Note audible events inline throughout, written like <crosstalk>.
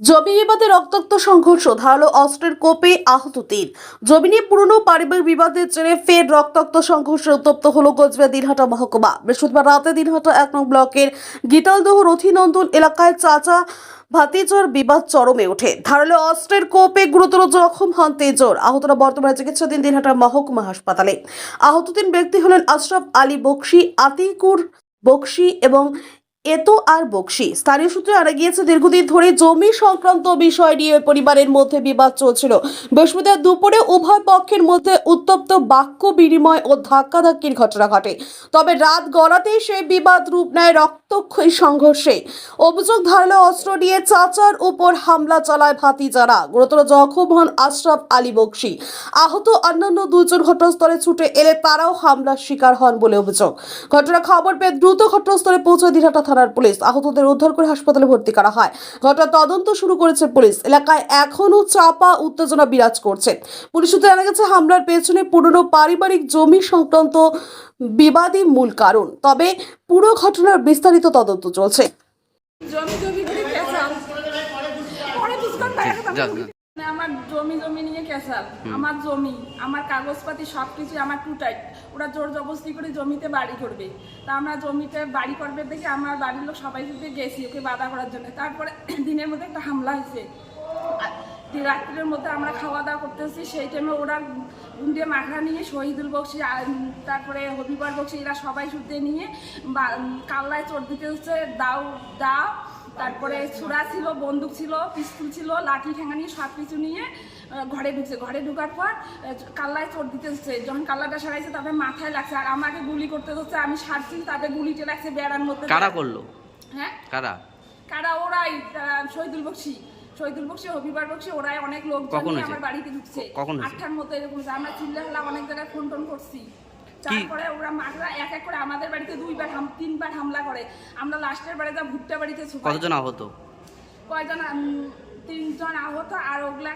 জমি বিবাদে রক্তাক্ত সংঘর্ষ, ধারালো অস্ত্রের কোপে আহত তিন। জমি নিয়ে পুরনো পারিবারিক বিবাদের জেরে ফের রক্তাক্ত সংঘর্ষে উত্তপ্ত হল কোচবিহার দিনহাটা মহকুমা। বৃহস্পতিবার রাতে দিনহাটা এক নং ব্লকের গীতালদহ রথিনন্দন এলাকায় চাচা ভাতিজর বিবাদ চরমে ওঠে। ধারালো অস্ত্রের কোপে গুরুতর জখম হন তেজোর। আহতরা বর্তমানে চিকিৎসাধীন দিনহাটা মহকুমা হাসপাতালে। আহত তিন ব্যক্তি হলেন আশরাফ আলী বক্সি, আতিকুর বক্সি এবং এতো আর বক্সি স্থানীয় সূত্রে জানা গিয়েছে, দীর্ঘদিন ধরে জমি সংক্রান্ত বিষয় নিয়ে পরিবারের মধ্যে বিবাদ চলছিল। বৃহস্পতিবার দুপুরে উভয় পক্ষের মধ্যে উত্তপ্ত বাক্য বিনিময় ও ধাক্কাধাক্কির ঘটনা ঘটে। তবে রাত গড়াতেই সেই বিবাদ রূপ নেয় রক্তক্ষয়ী সংঘর্ষে। অভিযোগ ধারালো অস্ত্র নিয়ে চাচার উপর হামলা চালায় ভাতিজারা। গুরুতর জখম হন আশরাফ আলী বক্সি আহত অন্যান্য দুজন ঘটনাস্থলে ছুটে এলে তারাও হামলার শিকার হন বলে অভিযোগ। ঘটনা খবর পেয়ে দ্রুত ঘটনাস্থলে পৌঁছে দিনহাটা থানার পুলিশ আহতদের উদ্ধার করে হাসপাতালে ভর্তি করা হয়। ঘটনা তদন্ত শুরু করেছে পুলিশ। এলাকায় এখনও চাপা উত্তেজনা বিরাজ করছে। পুলিশ সূত্রে জানা গেছে হামলার পেছনে পুরনো পারিবারিক জমি সংক্রান্ত বিবাদী মূল কারণ। তবে পুরো ঘটনার বিস্তারিত তদন্ত চলছে। জমি জমি মানে আমার জমি জমি নিয়ে কেসাল আমার জমি আমার কাগজপাতি সব কিছু আমার টুটাই ওরা জোর জবরদস্তি করে জমিতে বাড়ি করবে। তা আমরা জমিতে বাড়ি করবে দেখে আমার বাড়ির লোক সবাই সাথে গেছি ওকে বাধা করার জন্য। তারপরে <clears throat> দিনের মধ্যে একটা হামলা হয়েছে। রাত্রের মধ্যে আমরা খাওয়া দাওয়া করতেছি সেই টাইমে ওরা গুন্ডে মাখা নিয়ে শহীদুল বক্সি তারপরে হবিবার বক্সি এরা সবাই শুতে নিয়ে বা- কাল্লায় চোর দিতে হচ্ছে দাও দাও। তারপরে ছুরা ছিল বন্দুক ছিল পিস্তল ছিল লাঠি ঠেঙা নিয়ে সব কিছু নিয়ে ঘরে ঢুকছে। ঘরে ঢুকার পর কাল্লায় চোর দিতে হচ্ছে। যখন কাল্লাটা সারাইছে তারপরে মাথায় লাগছে। আর আমাকে গুলি করতে হচ্ছে আমি সারছি তারপরে গুলিটা লাগছে বেড়ার মধ্যে। কারা করল? হ্যাঁ? কারা? কারা? ওরাই শহীদুল বক্সি। শহীদুল বক্সি হবিবার বক্সি ওরাই অনেক লোক? আমার বাড়িতে ঢুকছে। আটটার মতো এরকম আমরা চিল্লা হলাম অনেক জায়গায় ফোন টোন করছি। তারপরে ওরা মাঠরা এক এক করে আমাদের বাড়িতে দুইবার হাম তিনবার হামলা করে। আমরা লাস্টের বাড়িতে ভুট্টা বাড়িতে ছুপাই। কতজন আহত? কয়জন তিনজন আহত আর ওগুলা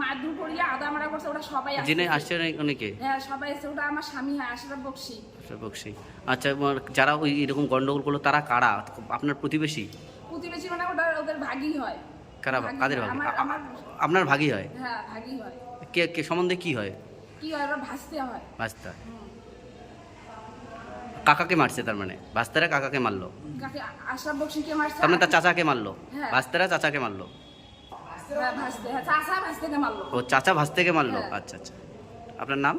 মারধর করিয়া আদা মারা করছে ওরা সবাই। জেনে আসছে অনেকে? হ্যাঁ সবাই এসে ওটা আমার স্বামী হয় আশরাফ বক্সি। আচ্ছা, বকশি আচ্ছা যারা ওই এরকম গন্ডগোল করল তারা কারা? আপনার প্রতিবেশী? প্রতিবেশী মানে ওটা ওদের ভাগই হয়। কারা ভাগী কাদের হয়। ভাগি আপনার ভাগি হয়? হ্যাঁ ভাগই হয়। কে কে সম্বন্ধে কি হয়? কি হয়? ওরা ভাসতে হয়। বাস্তা কাকাকে মারছে তার মানে? বাস্তারা কাকাকে মারলো। আশরাফ বক্সিকে মারছে তার মানে তার চাচাকে মারলো। হ্যাঁ। বাস্তারা চাচাকে মারলো। হ্যাঁ, ভাসতে হ্যাঁ ভাসতে মারলো। ও চাচা ভাস্তেকে মারলো? হ্যাঁ। আচ্ছা আচ্ছা। আপনার নাম?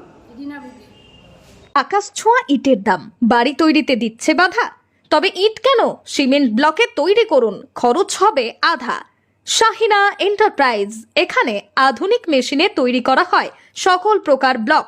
আকাশ ছোঁয়া ইটের দাম। বাড়ি তৈরিতে দিচ্ছে বাধা। তবে ইট কেন? সিমেন্ট ব্লকে তৈরি করুন। খরচ হবে আধা। শাহিনা এন্টারপ্রাইজ। এখানে আধুনিক মেশিনে তৈরি করা হয়। সকল প্রকার ব্লক।